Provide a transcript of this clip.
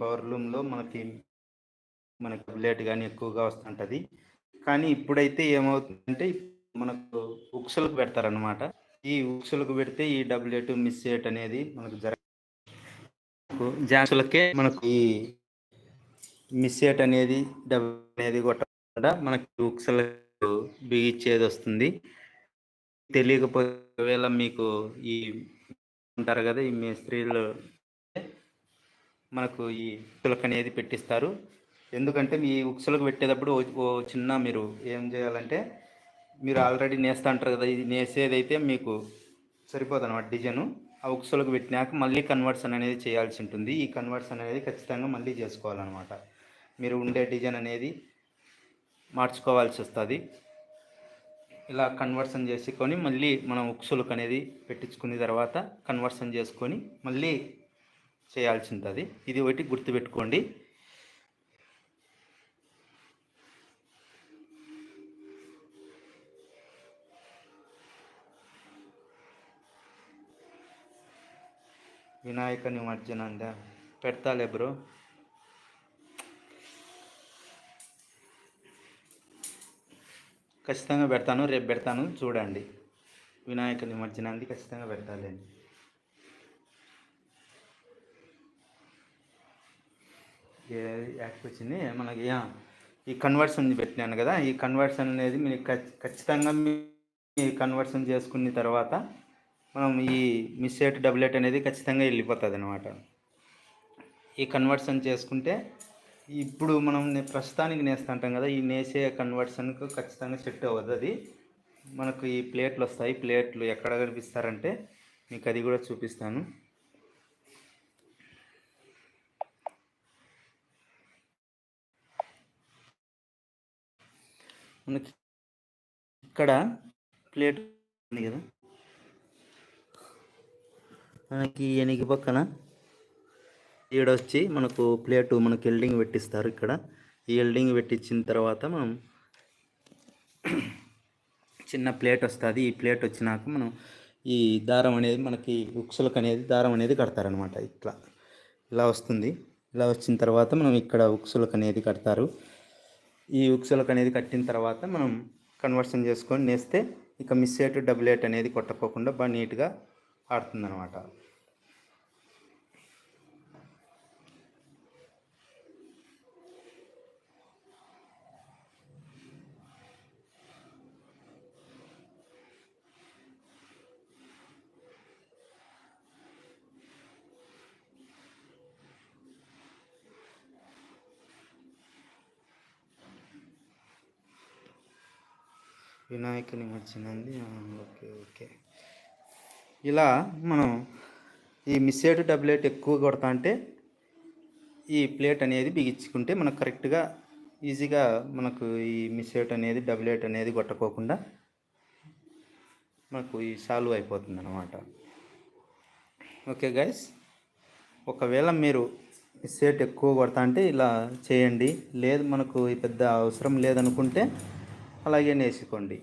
Power లూమ్లో మనకి మనకి blade కానీ ఎక్కువగా వస్తుంటుంది. కానీ ఇప్పుడైతే ఏమవుతుందంటే మనకు ఉక్సులకు పెడతారనమాట ఈ ఉక్సులకు పెడితే ఈ డబ్ల్యూట్ మిస్ చేయట్ అనేది మనకు జర జాన్సులకే మనకు ఈ మిస్ చేయట్ అనేది డబ్ అనేది కొట్టకుండా మనకి ఉక్సులకు బిగిచ్చేది వస్తుంది. తెలియకపోతే మీకు ఈ ఉంటారు కదా ఈ మేస్త్రీలు మనకు ఈ ఉక్సులకు అనేది పెట్టిస్తారు. ఎందుకంటే మీ ఉక్సులకు పెట్టేటప్పుడు ఓ- ఓ చిన్న మీరు ఏం చేయాలంటే మీరు ఆల్రెడీ నేస్తా అంటారు కదా ఇది నేసేదైతే మీకు సరిపోదు అనమాట డిజైను ఆ ఉక్సులకు పెట్టినాక మళ్ళీ కన్వర్షన్ అనేది చేయాల్సి ఉంటుంది. ఈ కన్వర్షన్ అనేది ఖచ్చితంగా మళ్ళీ చేసుకోవాలన్నమాట. మీరు ఉండే డిజైన్ అనేది మార్చుకోవాల్సి వస్తుంది. ఇలా కన్వర్షన్ చేసుకొని మళ్ళీ మనం ఉక్సులకు అనేది పెట్టించుకున్న తర్వాత కన్వర్షన్ చేసుకొని మళ్ళీ చేయాల్సింది అది ఇది ఒకటి గుర్తుపెట్టుకోండి. వినాయక నిమజ్జనం అందా పెడతాలే బ్రో. ఖచ్చితంగా పెడతాను రేపు పెడతాను. చూడండి. వినాయక నిమజ్జనానికి ఖచ్చితంగా పెడతాలేండి ఏ యాక్ట్ వచ్చింది? మనకి ఈ కన్వర్షన్ పెట్టినాను కదా ఈ కన్వర్షన్ అనేది మీరు ఖచ్చితంగా మీ కన్వర్షన్ చేసుకున్న తర్వాత మనం ఈ మిస్సేట్ డబ్లెట్ డబుల్ అనేది ఖచ్చితంగా వెళ్ళిపోతుంది అనమాట ఈ కన్వర్షన్ చేసుకుంటే ఇప్పుడు మనం నే- ప్రస్తుతానికి నేస్తుంటాం కదా ఈ నేసే కన్వర్షన్కు ఖచ్చితంగా సెట్ అవ్వదు అది. మనకు ఈ ప్లేట్లు వస్తాయి ప్లేట్లు ఎక్కడ కనిపిస్తారంటే మీకు అది కూడా చూపిస్తాను. మనకి ఇక్కడ ప్లేట్ ఉంది కదా. మనకి ఎనిగి పక్కన ఈడ వచ్చి మనకు ప్లేటు మనకి ఎల్డింగ్ పెట్టిస్తారు ఇక్కడ. ఈ ఎల్డింగ్ పెట్టించిన తర్వాత మనం చిన్న ప్లేట్ వస్తుంది. ఈ ప్లేట్ వచ్చినాక మనం ఈ దారం అనేది మనకి ఉక్సులకు అనేది దారం అనేది కడతారనమాట ఇట్లా. ఇలా వస్తుంది. ఇలా వచ్చిన తర్వాత మనం ఇక్కడ ఉక్సులకు అనేది కడతారు. ఈ ఉక్సులకు అనేది కట్టిన తర్వాత మనం కన్వర్షన్ చేసుకొని నేస్తే ఇక మిస్ ఎయిట్ డబుల్ ఎయిట్ అనేది కొట్టకోకుండా బాగా నీట్గా ఆడుతుందన్నమాట. వినాయక నిమజ్జనంది ఓకే ఓకే. ఇలా మనం ఈ మిస్సేడ్ ఎయిట్ డబుల్ ఎయిట్ ఎక్కువ కొడతా అంటే ఈ ప్లేట్ అనేది బిగించుకుంటే మనకు కరెక్ట్గా ఈజీగా మనకు ఈ మిస్సేట్ అనేది డబ్లెట్ అనేది కొట్టకోకుండా మనకు ఈ సాల్వ్ అయిపోతుంది అనమాట ఓకే గైస్ ఒకవేళ మీరు మిస్సేట్ ఎక్కువ కొడతా అంటే ఇలా చేయండి. లేదు మనకు పెద్ద అవసరం లేదనుకుంటే అలాగే నేసుకోండి.